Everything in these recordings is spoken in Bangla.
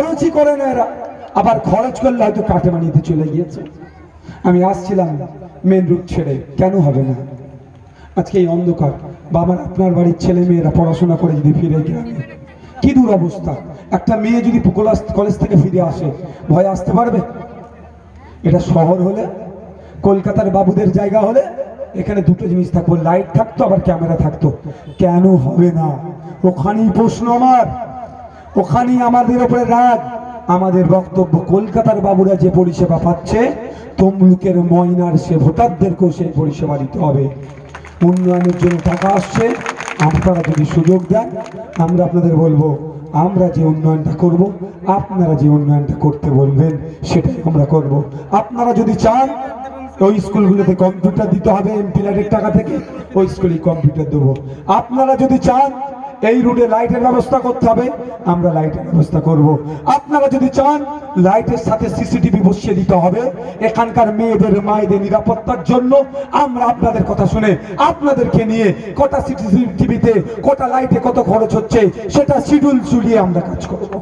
খরচই করে না এরা। আবার খরচ করলে হয়তো কাটেমানিতে চলে গিয়েছে। আমি আসছিলাম মেন রুট ছেড়ে, কেন হবে না? আজকে এই অন্ধকার, বাবার আপনার বাড়ির ছেলে মেয়েরা পড়াশোনা করে যদি ফিরে গ্রামে, কি দূর অবস্থা একটা মেয়ে যদি কলেজ থেকে ফিরে আসে, ভয় আসতে পারবে? এটা শহর হলে, কলকাতার বাবুদের জায়গা হলে, এখানে দুটো জিনিস থাকব লাইট থাকতো, আবার ক্যামেরা থাকতো। কেন হবে না? ওখানেই প্রশ্ন আমার। ওখানেই আমাদের ওপরে রাগ। আমাদের বক্তব্য কলকাতার বাবুরা যে পরিষেবা পাচ্ছে, তমলুকের ময়নার সে ভোটারদেরকেও সেই পরিষেবা দিতে হবে। উন্নয়নের জন্য টাকা আসছে, আপনারা যদি সুযোগ দেন, আমরা আপনাদের বলব, আমরা যে উন্নয়নটা করব, আপনারা যে উন্নয়নটা করতে বলবেন, সেটাই আমরা করব। আপনারা যদি চান, ওই স্কুলগুলোতে কম্পিউটার দিতে হবে, এমপিলারের টাকা থেকে, ওই স্কুলে কম্পিউটার দেবো। আপনারা যদি চান এই রুটে লাইটের ব্যবস্থা করতে হবে, আমরা লাইটের ব্যবস্থা করব। আপনারা যদি চান, লাইটের সাথে সিসিটিভি বসিয়ে দিতে হবে। এখানকার মেয়েদের, মায়েদের নিরাপত্তার জন্য আমরা আপনাদের কথা শুনে আপনাদেরকে নিয়ে কটা সিসিটিভিতে, কটা লাইটে কত খরচ হচ্ছে, সেটা শিডিউল চুলিয়ে আমরা কাজ করব।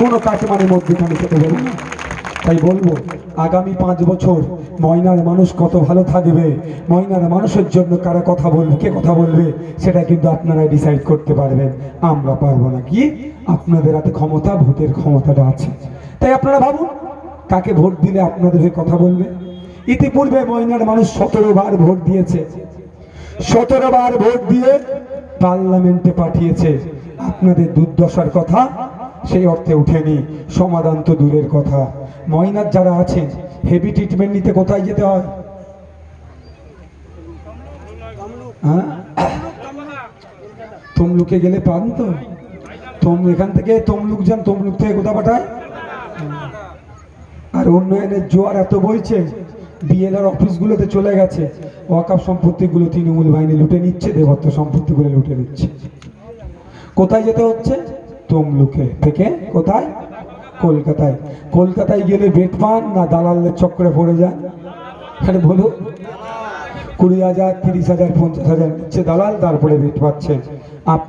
কোনো কাটমানের মধ্যেখানে খেতে পারি না। তাই বলব, আগামী পাঁচ বছর ময়নার মানুষ কত ভালো থাকবে, ময়নার মানুষের জন্য কারা কথা বলবে, কে কথা বলবে, সেটা কিন্তু আপনারাই ডিসাইড করতে পারবেন। আমরা পারব না কি? আপনাদের হাতে ক্ষমতা, ভোটের ক্ষমতাটা আছে। তাই আপনারা ভাবুন, কাকে ভোট দিলে আপনাদের হয়ে কথা বলবে? ইতিপূর্বে ময়নার মানুষ সতেরো বার ভোট দিয়েছে। সতেরো বার ভোট দিয়ে পার্লামেন্টে পাঠিয়েছে। আপনাদের দুর্দশার কথা সেই অর্থে উঠেনি, সমাধান তো দূরের কথা। ময়নার যারা আছেন হেভি ট্রিটমেন্ট নিতে কোথায় যেতে হয়? হ্যাঁ? তমলুকে গেলে পান তো? তম এখান থেকে তমলুক যান, তমলুক থেকে কোথা পাঠায়? আর উন্নয়নের জোয়ার এত বইছে বিএলআর অফিসগুলোতে চলে গেছে ওয়াকাপ সম্পত্তিগুলো তৃণমূল বাহিনী লুটে নিচ্ছে, দেবত্ব সম্পত্তিগুলো লুটে নিচ্ছে। কোথায় যেতে হচ্ছে? তমলুকে। থেকে কোথায়? কলকাতায়। কলকাতায় গেলে বেড পান না দালালের চক্রে পড়ে যান আরে বলুন। কুড়ি হাজার, তিরিশ হাজার, পঞ্চাশ হাজার নিচ্ছে দালাল, তারপরে বেড পাচ্ছে আপনি